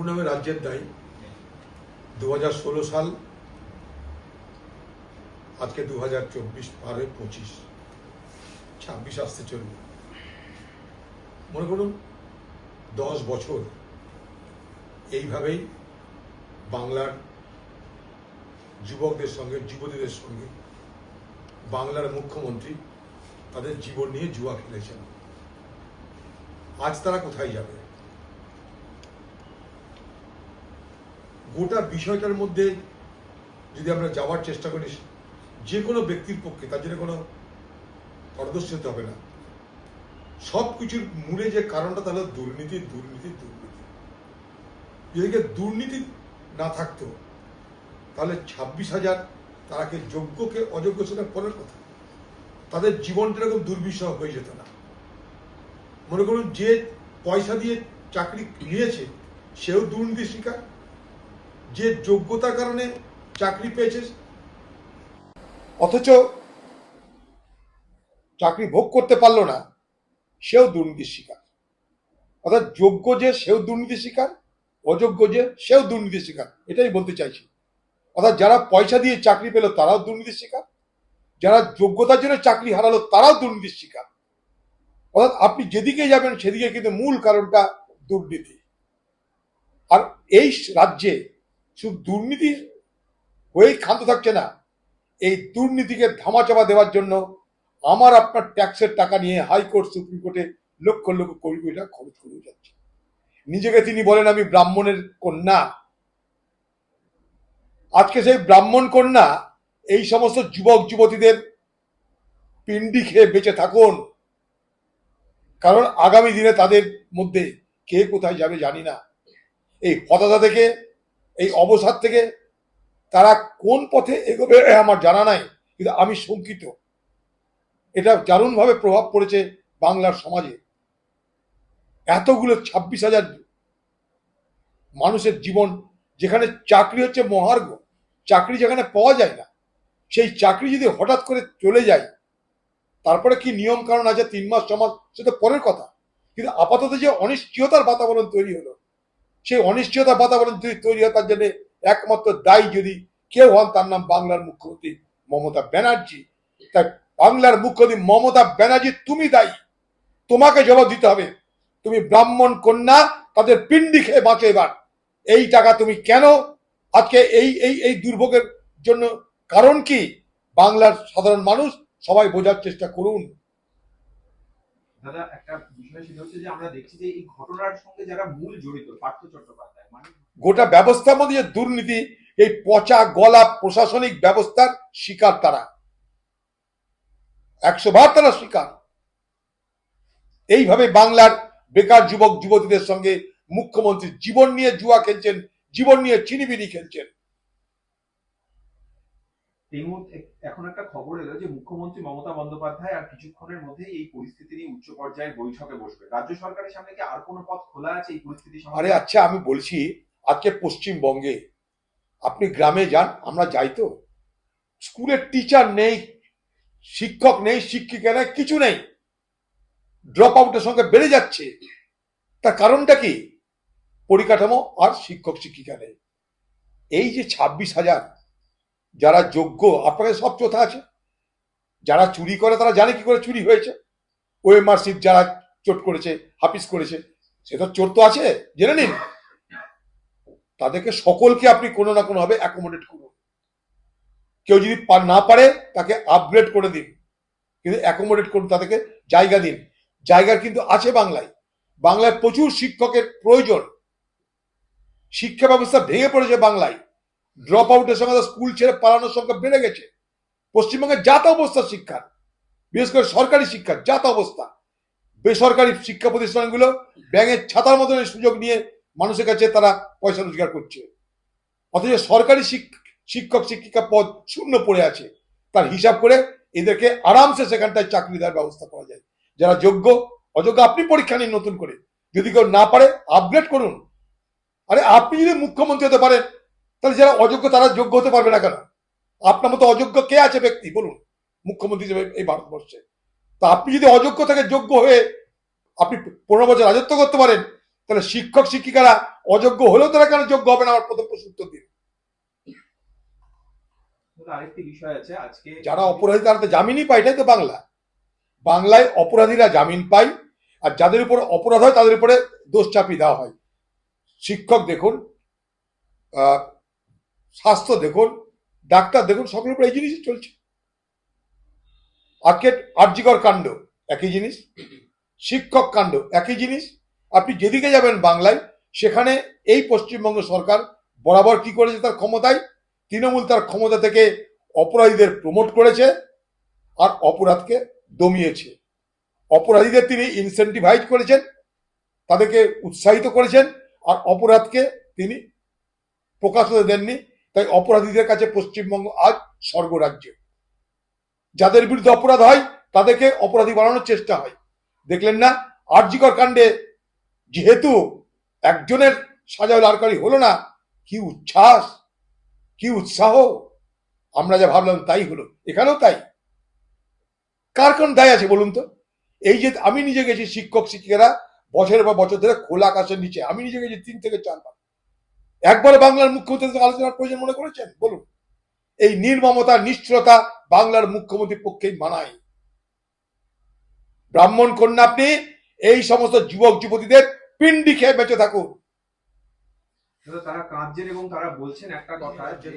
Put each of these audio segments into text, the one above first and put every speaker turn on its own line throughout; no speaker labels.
পুনমে রাজ্যের দায়ী। দু হাজার ষোলো সাল, আজকে দু হাজার চব্বিশ পার হয়ে পঁচিশ, ছাব্বিশ আসতে চলবে। মনে করুন, দশ বছর এইভাবেই বাংলার যুবকদের সঙ্গে, যুবতীদের সঙ্গে বাংলার মুখ্যমন্ত্রী তাদের জীবন নিয়ে জুয়া খেলেছেন। আজ তারা কোথায় যাবে? গোটা বিষয়টার মধ্যে যদি আমরা যাওয়ার চেষ্টা করি, যে কোনো ব্যক্তির পক্ষে তার জন্য কোনো পারদর্শী হতে হবে না। সব কিছুর মূলে যে কারণটা তাহলে দুর্নীতি দুর্নীতি দুর্নীতি। যদি দুর্নীতি না থাকতো, তাহলে ছাব্বিশ হাজার তারাকে যোগ্যকে অযোগ্য সেটা পরের কথা। তাদের জীবনটা এরকম দুর্বিষহ হয়ে যেত না। মনে করুন যে পয়সা দিয়ে চাকরি নিয়েছে, সেও দুর্নীতি শিকার। যে যোগ্যতার কারণে চাকরি পেয়েছে অথচ চাকরি ভোগ করতে পারল না, সেও দুর্নীতির শিকার। অর্থাৎ যোগ্য যে, সেও দুর্নীতির শিকার, অযোগ্য যে, সেও দুর্নীতির শিকার। এটাই বলতে চাইছি। অর্থাৎ যারা পয়সা দিয়ে চাকরি পেল, তারাও দুর্নীতির শিকার। যারা যোগ্যতার জন্য চাকরি হারালো, তারাও দুর্নীতির শিকার। অর্থাৎ আপনি যেদিকে যাবেন, সেদিকে কিন্তু মূল কারণটা দুর্নীতি। আর এই রাজ্যে শুধু দুর্নীতি হয়েই ক্ষান্ত থাকছে না, এই দুর্নীতিকে ধামাচাপা দেওয়ার জন্য আমার, আপনার ট্যাক্সের টাকা নিয়ে হাইকোর্ট, সুপ্রিম কোর্টে লক্ষ লক্ষ কোটি কোটি টাকা খরচ করে যাচ্ছে। নিজেকে তিনি বলেন, আমি ব্রাহ্মণের কন্যা। আজকে সেই ব্রাহ্মণ কন্যা, এই সমস্ত যুবক, যুবতীদের পিণ্ডি খেয়ে বেঁচে থাকুন। কারণ আগামী দিনে তাদের মধ্যে কে কোথায় যাবে জানি না। এই হতাশা থেকে এই অবসাদ থেকে তারা কোন পথে এগোবে আমার জানা নাই, কিন্তু আমি শঙ্কিত। এটা দারুণভাবে প্রভাব পড়েছে বাংলার সমাজে। এতগুলো ছাব্বিশ হাজার মানুষের জীবন যেখানে চাকরি হচ্ছে মহার্ঘ, চাকরি যেখানে পাওয়া যায় না, সেই চাকরি যদি হঠাৎ করে চলে যায়, তারপরে কি নিয়ম কারণ আছে, তিন মাস, ছ মাস সেটা পরের কথা। কিন্তু আপাতত যে অনিশ্চয়তার বাতাবরণ তৈরি হলো সেই অনিশ্চয়তা বাতাবরণ যদি তৈরি হয়, তার জন্য একমাত্র দায়ী যদি কেউ হন, তার নাম বাংলার মুখ্যমন্ত্রী মমতা ব্যানার্জি। তাই বাংলার মুখ্যমন্ত্রী মমতা ব্যানার্জি, তুমি দায়ী। তোমাকে জবাব দিতে হবে, তুমি ব্রাহ্মণ কন্যা, তাদের পিণ্ডি খেয়ে বাঁচো এবার। এই টাকা তুমি কেন? আজকে এই এই এই দুর্ভোগের জন্য কারণ কি? বাংলার সাধারণ মানুষ সবাই বোঝার চেষ্টা করুন।
দাদা, একটা বিষয় সেটা হচ্ছে যে আমরা দেখছি যে এই ঘটনার সঙ্গে যারা মূল জড়িত, পার্থ চট্টোপাধ্যায় মানে
গোটা ব্যবস্থার মধ্যে দুর্নীতি, এই পচা গলা প্রশাসনিক ব্যবস্থার শিকার তারা। একশো বার তারা শিকার। এইভাবে বাংলার বেকার যুবক, যুবতীদের সঙ্গে মুখ্যমন্ত্রী জীবন নিয়ে জুয়া খেলছেন, জীবন নিয়ে চিনিবিনি খেলছেন।
এই মুহূর্তে এখন একটা খবর এলো যে মুখ্যমন্ত্রী মমতা বন্দ্যোপাধ্যায় আর কিছুক্ষণের মধ্যে এই পরিস্থিতি নিয়ে উচ্চ পর্যায়ে বৈঠকে বসবে। রাজ্য সরকারের সামনে কি আর কোনো পথ খোলা আছে এই পরিস্থিতি
আরে আচ্ছা আমি বলছি আজকে পশ্চিমবঙ্গে, আপনি গ্রামে যান, আমরা যাই তো। স্কুলের টিচার নেই, শিক্ষক নেই, শিক্ষিকা নেই, কিছু নেই। ড্রপ আউটের সঙ্গে বেড়ে যাচ্ছে। তার কারণটা কি? পরিকাঠামো আর শিক্ষক শিক্ষিকা নেই। এই যে ছাব্বিশ হাজার যারা যোগ্য, আপনাদের সব চোথা আছে। যারা চুরি করে, তারা জানে কি করে চুরি হয়েছে। ওএমআরসির যারা চোট করেছে হাফিস করেছে, সে তো চোর তো আছে, জেনে নিন। তাদেরকে সকলকে আপনি কোনো না কোনো ভাবে অ্যাকোমোডেট করুন। কেউ যদি না পারে, তাকে আপগ্রেড করে দিন। কিন্তু অ্যাকোমোডেট করুন, তাদেরকে জায়গা দিন। জায়গা কিন্তু আছে বাংলায়। বাংলায় প্রচুর শিক্ষকের প্রয়োজন। শিক্ষা ব্যবস্থা ভেঙে পড়েছে বাংলায়। ড্রপ আউটের সঙ্গে স্কুল ছেড়ে পালানোর সংখ্যা বেড়ে গেছে। পশ্চিমবঙ্গে যাত অবস্থা শিক্ষার বিশেষ করে সরকারি শিক্ষার যাত অবস্থা। বেসরকারি শিক্ষা প্রতিষ্ঠানগুলো ব্যাঙের ছাতার মতন সুযোগ নিয়ে মানুষের কাছে তারা পয়সা রোজগার করছে। অথচ সরকারি শিক- শিক্ষক শিক্ষিকা পদ শূন্য পড়ে আছে। তার হিসাব করে এদেরকে আরামসে সেখানটায় চাকরি দেওয়ার ব্যবস্থা করা যায়। যারা যোগ্য, অযোগ্য, আপনি পরীক্ষা নিন নতুন করে। যদি কেউ না পারে আপগ্রেড করুন। আরে আপনি যদি মুখ্যমন্ত্রী হতে পারেন তাহলে যারা অযোগ্য তারা যোগ্য হতে পারবে না কেন? আপনার মতো অযোগ্য কে আছে ব্যক্তি? বলুন। মুখ্যমন্ত্রী হিসেবে এই ভারতবর্ষে। তা আপনি যদি অযোগ্য থেকে যোগ্য হয়ে আপনি পনেরো বছর রাজত্ব করতে পারেন তাহলে শিক্ষক শিক্ষিকারা অযোগ্য হলেও তারা কেন যোগ্য হবে না? আমার প্রথম প্রশ্ন উত্তর দিন।
আরেকটি বিষয় আছে আজকে
যারা অপরাধী তারা তো জামিনই পায় এটাই তো বাংলা। বাংলায় অপরাধীরা জামিন পায় আর যাদের উপর অপরাধ হয় তাদের উপরে দোষ চাপিয়ে দেওয়া হয়। শিক্ষক দেখুন আহ, স্বাস্থ্য দেখুন, ডাক্তার দেখুন, সকলের উপর এই জিনিসই চলছে। আজকে আর্যিকর কাণ্ড একই জিনিস, শিক্ষক কাণ্ড একই জিনিস। আপনি যেদিকে যাবেন বাংলায়, সেখানে এই পশ্চিমবঙ্গ সরকার বরাবর কি করেছে তার ক্ষমতায়? তৃণমূল তার ক্ষমতা থেকে অপরাধীদের প্রমোট করেছে আর অপরাধকে দমিয়েছে। অপরাধীদের তিনি ইনসেন্টিভাইজ করেছেন, তাদেরকে উৎসাহিত করেছেন আর অপরাধকে তিনি প্রকাশ দেননি। তাই অপরাধীদের কাছে পশ্চিমবঙ্গ আজ স্বর্গরাজ্য। যাদের বিরুদ্ধে অপরাধ হয়, তাদেরকে অপরাধী বানানোর চেষ্টা হয়। দেখলেন না আর্যিকর কাণ্ডে যেহেতু একজনের সাজা লারকারি হলো না, কি উচ্ছ্বাস, কি উৎসাহ। আমরা যা ভাবলাম তাই হলো, এখানেও তাই। কার কোন দায় আছে বলুন তো? এই যে আমি নিজে গেছি শিক্ষক শিক্ষিকারা বছরের পর বছর ধরে খোলা আকাশের নিচে, আমি নিজে গেছি তিন থেকে চারবার একবার বাংলার মুখ্যমন্ত্রীর সাথে আলোচনার প্রয়োজন মনে করেছেন? বলুন। এই নির্মমতা নিষ্ঠুরতা বাংলার মুখ্যমন্ত্রীর পক্ষেই মানায়। ব্রাহ্মণ কন্যা আপনি এই সমস্ত যুবক যুবতীদের পিন্ডি খেয়ে বেঁচে থাকুন।
তারা কাঁদছেন এবং তারা বলছেন একটা কথা যে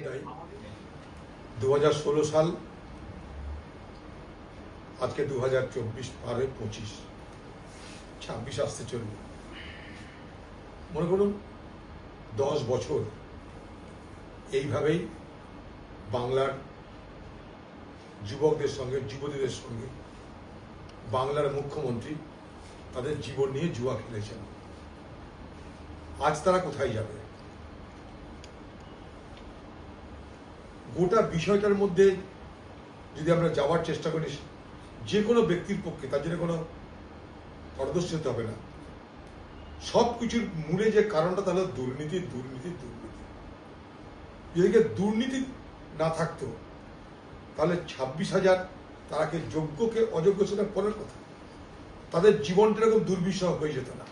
দু হাজার ষোলো সাল আজকে দু হাজার চব্বিশ পারে পঁচিশ। ছাব্বিশ আসতে চলবে। মনে করুন দশ বছর এইভাবেই বাংলার যুবকদের সঙ্গে, যুবতীদের সঙ্গে বাংলার মুখ্যমন্ত্রী তাদের জীবন নিয়ে জুয়া খেলেছেন। আজ তারা কোথায় যাবে? গোটা বিষয়টার মধ্যে যদি আমরা যাওয়ার চেষ্টা করি, যে কোনো ব্যক্তির পক্ষে তার জন্য কোনো পারদর্শী হতে হবে না। সব কিছুর মূলে যে কারণটা, তাহলে দুর্নীতি দুর্নীতি দুর্নীতি। যদি দুর্নীতি না থাকতো, তাহলে ছাব্বিশ হাজার তারাকে যোগ্যকে অযোগ্য সেটা পরের কথা। তাদের জীবনটা এরকম দুর্বিষহ হয়ে যেত না।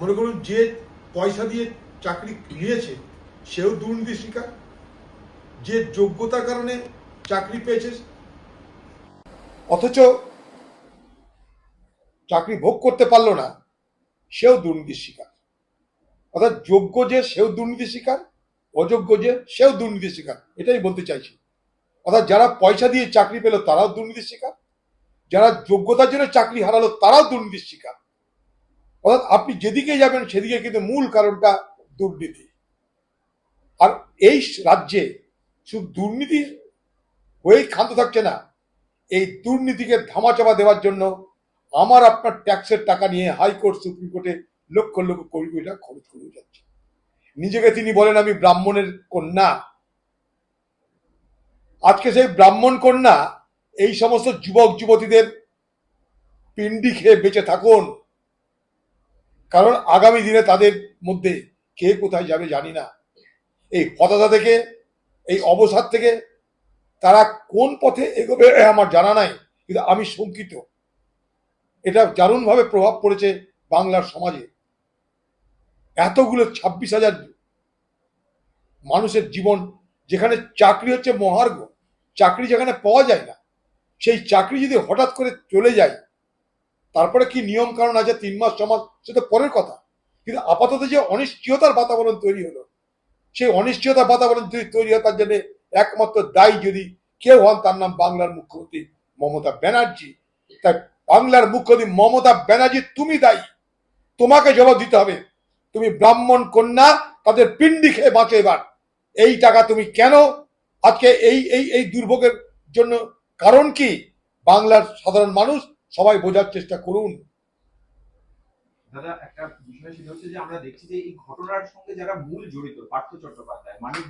মনে করুন, যে পয়সা দিয়ে চাকরি নিয়েছে, সেও দুর্নীতি শিকার। যে যোগ্যতার কারণে চাকরি পেয়েছে, অথচ চাকরি ভোগ করতে পারল না সেও দুর্নীতির শিকার। অর্থাৎ যোগ্য যে সেও দুর্নীতির শিকার, অযোগ্য যে সেও দুর্নীতির শিকার, এটাই বলতে চাইছি। অর্থাৎ যারা পয়সা দিয়ে চাকরি পেল, তারাও দুর্নীতির শিকার। যারা যোগ্যতার জন্য চাকরি হারালো, তারাও দুর্নীতির শিকার। অর্থাৎ আপনি যেদিকে যাবেন, সেদিকে কিন্তু মূল কারণটা দুর্নীতি। আর এই রাজ্যে শুধু দুর্নীতি হয়েই ক্ষান্ত থাকছে না, এই দুর্নীতিকে ধামাচাপা দেওয়ার জন্য আমার আপনার ট্যাক্সের টাকা নিয়ে হাইকোর্ট সুপ্রিম কোর্টে লক্ষ লক্ষ কোটি কোটি খরচ করে যাচ্ছে। নিজেকে তিনি বলেন, আমি ব্রাহ্মণের কন্যা। আজকে সেই ব্রাহ্মণ কন্যা, এই সমস্ত যুবক, যুবতীদের পিন্ডি খেয়ে বেঁচে থাকুন। কারণ আগামী দিনে তাদের মধ্যে কে কোথায় যাবে জানি না। এই হতাশা থেকে, এই অবসাদ থেকে তারা কোন পথে এগোবে আমার জানা নাই, কিন্তু আমি শঙ্কিত। এটা দারুণভাবে প্রভাব পড়েছে বাংলার সমাজে। এতগুলো ছাব্বিশ হাজার মানুষের জীবন যেখানে চাকরি হচ্ছে মহার্ঘ, চাকরি যেখানে পাওয়া যায় না, সেই চাকরি যদি হঠাৎ করে চলে যায়, তারপরে কি নিয়ম কারণ আছে, তিন মাস মাস সেটা পরের কথা। কিন্তু আপাতত যে অনিশ্চয়তার বাতাবরণ তৈরি হলো, সেই অনিশ্চয়তার বাতাবরণ যদি তৈরি হয়, তার জন্য একমাত্র দায়ী যদি কেউ হন, তার নাম বাংলার মুখ্যমন্ত্রী মমতা ব্যানার্জি। তাই বাংলার মুখ্যমন্ত্রী মমতা ব্যানার্জি, তুমি দায়ী। তোমাকে জবাব দিতে হবে। তুমি ব্রাহ্মণ কন্যা, তাদের পিণ্ডি খেয়ে বাঁচো এবার। এই টাকা তুমি কেন? আজকে এই এই এই দুর্ভোগের জন্য কারণ কি? বাংলার সাধারণ মানুষ সবাই বোঝার চেষ্টা করুন।
দাদা, একটা বিষয় সেটা হচ্ছে যে আমরা দেখছি যে এই ঘটনার সঙ্গে যারা মূল জড়িত, পার্থ চট্টোপাধ্যায়, মানিক